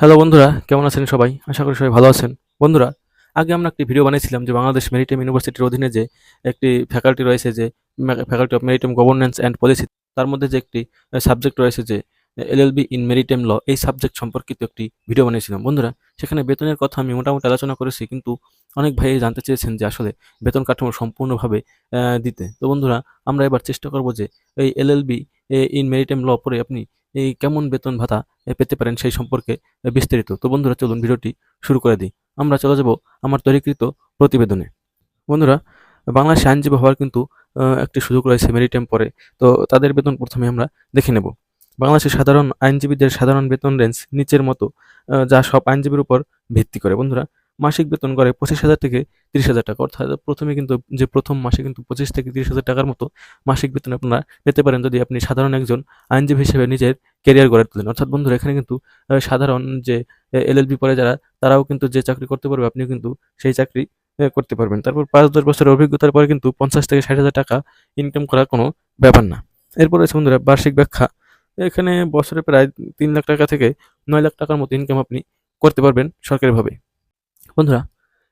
Hello বন্ধুরা, কেমন আছেন সবাই? আশা করি সবাই ভালো আছেন। বন্ধুরা, আগে আমরা একটি ভিডিও বানিয়েছিলাম যে বাংলাদেশ মেরিটাইম ইউনিভার্সিটির অধীনে যে একটি ফ্যাকাল্টি রয়েছে যে faculty of maritime governance and policy তার মধ্যে যে একটি সাবজেক্ট রয়েছে যে এলএলবি ইন মেরিটাইম ল এই সাবজেক্ট সম্পর্কিত একটি ভিডিও বানিয়েছিলাম। বন্ধুরা, সেখানে বেতনের কথা আমি মোটামুটি আলোচনা করেছি, কিন্তু অনেক ভাই জানতে চেয়েছেন যে আসলে বেতন কাঠামো সম্পূর্ণভাবে দিতে। তো বন্ধুরা, আমরা এবার চেষ্টা করব যে এই এলএলবি ইন মেরিটাইম ল পরে আপনি এই কেমন বেতন ভাতা পেতে পারেন সেই সম্পর্কে বিস্তারিত। তো বন্ধুরা, চলুন ভিডিওটি শুরু করে দিই। আমরা চলে যাব আমার তৈরিকৃত প্রতিবেদনে। বন্ধুরা, বাংলাদেশে আইনজীবী হওয়ার কিন্তু একটি সুযোগ রয়েছে মেরিটাইম পরে। তো তাদের বেতন প্রথমে আমরা দেখে নেব। বাংলাদেশের সাধারণ আইনজীবীদের সাধারণ বেতন রেঞ্জ নিচের মতো যা সব আইনজীবীর উপর ভিত্তি করে। বন্ধুরা মাসিক বেতন করে পঁচিশ হাজার থেকে তিরিশ হাজার টাকা। অর্থাৎ প্রথমে কিন্তু যে প্রথম মাসে কিন্তু পঁচিশ থেকে তিরিশ হাজার টাকার মতো মাসিক বেতন আপনারা পেতে পারেন যদি আপনি সাধারণ একজন আইনজীবী হিসেবে নিজের কেরিয়ার গড়ে তোলেন। অর্থাৎ বন্ধুরা, এখানে কিন্তু সাধারণ যে এলএলবি পড়ে যারা, তারাও কিন্তু যে চাকরি করতে পারবে, আপনিও কিন্তু সেই চাকরি করতে পারবেন। তারপর পাঁচ দশ বছরের অভিজ্ঞতার পরে কিন্তু পঞ্চাশ থেকে ষাট হাজার টাকা ইনকাম করা কোনো ব্যাপার না। এরপর রয়েছে বন্ধুরা, বার্ষিক ব্যাখ্যা। এখানে বছরে প্রায় তিন লাখ টাকা থেকে নয় লাখ টাকার মতো ইনকাম আপনি করতে পারবেন সরকারিভাবে। বন্ধুরা,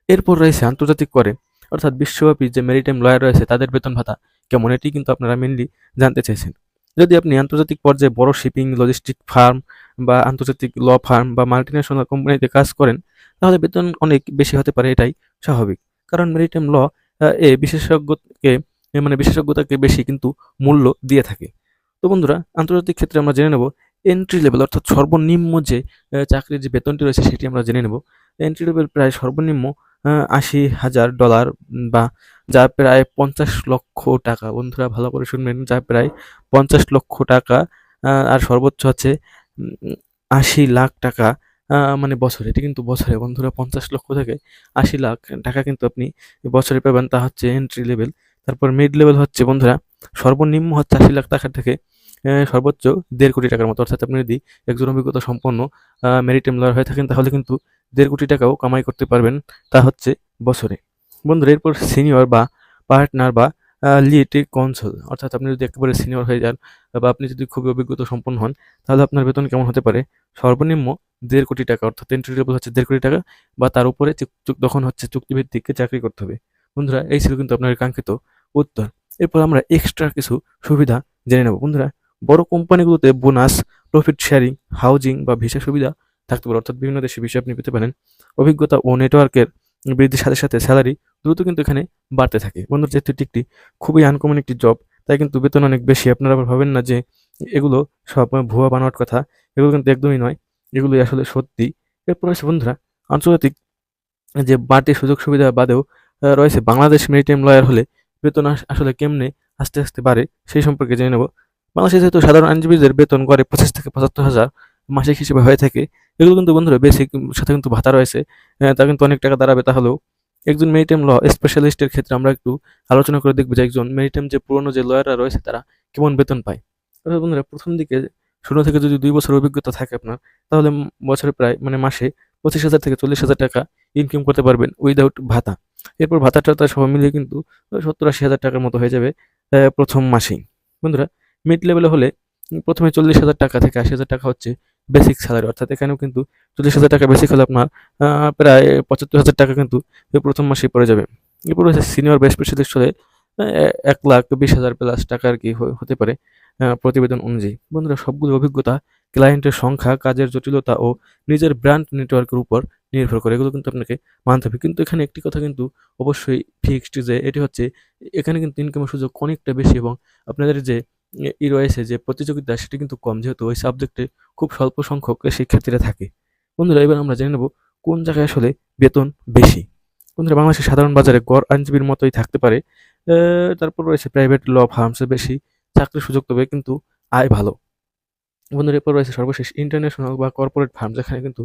এরপর রয়েছে আন্তর্জাতিক করে, অর্থাৎ বিশ্বব্যাপী যে মেরিটাইম লয়ার রয়েছে, তাদের বেতন ভাতা কেমন? এটি কিন্তু আপনারা মেনলি জানতে চেয়েছেন। যদি আপনি আন্তর্জাতিক পর্যায়ে বড় শিপিং লজিস্টিক ফার্ম বা আন্তর্জাতিক ল ফার্ম বা মাল্টিন্যাশনাল কোম্পানিতে কাজ করেন, তাহলে বেতন অনেক বেশি হতে পারে, এটাই স্বাভাবিক। কারণ মেরিটাইম ল এ বিশেষজ্ঞকে মানে বিশেষজ্ঞতাকে বেশি কিন্তু মূল্য দিয়ে থাকে। তো বন্ধুরা, আন্তর্জাতিক ক্ষেত্রে আমরা জেনে নেব এন্ট্রি লেভেল অর্থাৎ সর্বনিম্ন যে চাকরির যে বেতনটি রয়েছে, সেটি আমরা জেনে নেব। এন্ট্রি লেভেল প্রায় সর্বনিম্ন আশি হাজার ডলার বা যা প্রায় পঞ্চাশ লক্ষ টাকা। বন্ধুরা ভালো করে শুনবেন যা প্রায় পঞ্চাশ লক্ষ টাকা আর সর্বোচ্চ উম, আশি লাখ টাকা মানে বছরে। এটি কিন্তু বছরে বন্ধুরা পঞ্চাশ লক্ষ থেকে আশি লাখ টাকা কিন্তু আপনি বছরে পাবেন। তা হচ্ছে এন্ট্রি লেভেল তারপর মিড লেভেল হচ্ছে বন্ধুরা সর্বনিম্ন হচ্ছে আশি লাখ টাকা থেকে সর্বোচ্চ দেড় কোটি টাকার মতো, অর্থাৎ আপনি যদি একজন অভিজ্ঞতা সম্পন্ন মেরিটাইম লয়ার হয়ে থাকেন, তাহলে কিন্তু দেড় কোটি টাকাও কামাই করতে পারবেন, তা হচ্ছে বছরে। বন্ধুরা, এরপর সিনিয়র বা পার্টনার বা লিড কনসল অর্থাৎ আপনি যদি একেবারে সিনিয়র হয়ে যান বা আপনি যদি খুবই অভিজ্ঞতা সম্পন্ন হন, তাহলে আপনার বেতন কেমন হতে পারে? সর্বনিম্ন দেড় কোটি টাকা, অর্থাৎ এন্ট্রি লেভেল হচ্ছে দেড় কোটি টাকা, বা তার উপরে তখন হচ্ছে চুক্তিভিত্তিক চাকরি করতে হবে। বন্ধুরা, এই ছিল কিন্তু আপনার কাঙ্ক্ষিত উত্তর। এরপর আমরা এক্সট্রা কিছু সুবিধা জেনে নেব। বন্ধুরা বড় কোম্পানিগুলোতে বোনাস প্রফিট শেয়ারিং হাউজিং বা ভিসা সুবিধা থাকতে পারে। অর্থাৎ বিভিন্ন দেশে বিষয় আপনি পেতে পারেন। অভিজ্ঞতা ও নেটওয়ার্কের বৃদ্ধির সাথে সাথে স্যালারি দ্রুত কিন্তু এখানে বাড়তে থাকে। বন্ধুরা, যেহেতু এটি একটি খুবই আনকমন একটি জব তাই কিন্তু বেতন অনেক বেশি। আপনারা আবার ভাবেন না যে এগুলো সব ভুয়া বানোয়াট কথা। এগুলো কিন্তু একদমই নয়। এগুলোই আসলে সত্যি। এরপর আছে বন্ধুরা, আন্তর্জাতিক যে বাড়তি সুযোগ সুবিধা বাদেও রয়েছে বাংলাদেশ মেরিটাইম লয়ার হলে বেতন আসলে কেমনে আস্তে আস্তে বাড়ে সেই সম্পর্কে জেনে নেব। বাংলাদেশে যেহেতু সাধারণ আইনজীবীদের বেতন গড়ে পঁচিশ থেকে পঁচাত্তর হাজার মাসিক হিসেবে হয়ে থাকে, এগুলো কিন্তু বন্ধুরা বেসিক সাথে কিন্তু ভাতা রয়েছে। তা কিন্তু অনেক টাকা দাঁড়াবে তাহলেও। একজন মেরিটাইম ল স্পেশালিস্টের ক্ষেত্রে আমরা একটু আলোচনা করে দেখব যে একজন মেরিটাইম যে পুরনো যে লয়াররা রয়েছে, তারা কেমন বেতন পায়। অর্থাৎ বন্ধুরা, প্রথম দিকে শূন্য থেকে যদি দুই বছর অভিজ্ঞতা থাকে আপনার, তাহলে বছরে প্রায় মানে মাসে পঁচিশ হাজার থেকে চল্লিশ হাজার টাকা ইনকাম করতে পারবেন উইদাউট ভাতা। এরপর ভাতা টাতা সব মিলিয়ে কিন্তু সত্তর আশি হাজার টাকার মতো হয়ে যাবে প্রথম মাসেই। বন্ধুরা মিড লেভেলে হলে প্রথমে চল্লিশ হাজার টাকা থেকে আশি হাজার টাকা হচ্ছে বেসিক স্যালারি অর্থাৎ এখানেও কিন্তু চল্লিশ হাজার টাকা বেসিক হলে আপনার প্রায় পঁচাত্তর হাজার টাকা কিন্তু প্রথম মাসেই পড়ে যাবে। এরপর হচ্ছে সিনিয়র বেস্ট স্পেশালিস্ট হলে এক লাখ বিশ হাজার প্লাস টাকা আর কি হতে পারে প্রতিবেদন অনুযায়ী। বন্ধুরা, সবগুলো অভিজ্ঞতা ক্লায়েন্টের সংখ্যা, কাজের জটিলতা ও নিজের ব্র্যান্ড নেটওয়ার্কের উপর নির্ভর করে। এগুলো কিন্তু আপনাকে মানতে হবে। কিন্তু এখানে একটি কথা কিন্তু অবশ্যই ফিক্সড যে, এটি হচ্ছে এখানে কিন্তু ইনকামের সুযোগ অনেকটা বেশি এবং আপনাদের যে ই রয়েছে যে প্রতিযোগিতা সেটি কিন্তু কম, যেহেতু ওই সাবজেক্টে খুব স্বল্প সংখ্যক শিক্ষার্থীরা থাকে। বন্ধুরা, এবার আমরা জেনে নেব কোন জায়গায় আসলে বেতন বেশি। বন্ধুরা, বাংলাদেশের সাধারণ বাজারে গড় আইনজীবীর মতোই থাকতে পারে। তারপর রয়েছে প্রাইভেট ল ফার্মসে বেশি, চাকরির সুযোগ তবে কিন্তু আয় ভালো। বন্ধুরা, এরপর রয়েছে সর্বশেষ ইন্টারন্যাশনাল বা কর্পোরেট ফার্ম যেখানে কিন্তু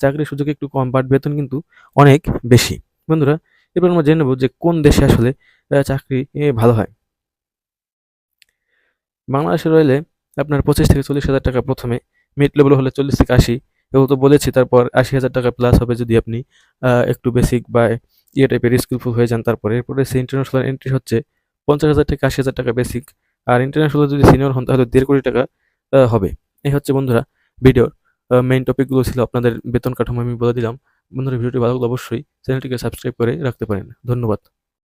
চাকরির সুযোগ একটু কম বাট বেতন কিন্তু অনেক বেশি। বন্ধুরা, এবার আমরা জেনে নেব যে কোন দেশে আসলে চাকরি ভালো হয়। বাংলাদেশে রইলে আপনার পঁচিশ থেকে চল্লিশ হাজার টাকা প্রথমে মিড লেভেল হলে চল্লিশ থেকে আশি। এগুলো তো বলেছি, তারপর আশি হাজার টাকা প্লাস হবে যদি আপনি একটু বেসিক বা ইয়ে টাইপের স্কিলফুল হয়ে যান তারপরে। এরপরে সে ইন্টারন্যাশনাল এন্ট্রি হচ্ছে পঞ্চাশ হাজার থেকে আশি হাজার টাকা বেসিক আর ইন্টারন্যাশনাল যদি সিনিয়র হন, তাহলে দেড় কোটি টাকা হবে। এই হচ্ছে বন্ধুরা ভিডিওর মেইন টপিকগুলো ছিল আপনাদের বেতন কাঠামো আমি বলে দিলাম। বন্ধুরা, ভিডিওটি ভালো অবশ্যই চ্যানেলটিকে সাবস্ক্রাইব করে রাখতে পারেন। ধন্যবাদ।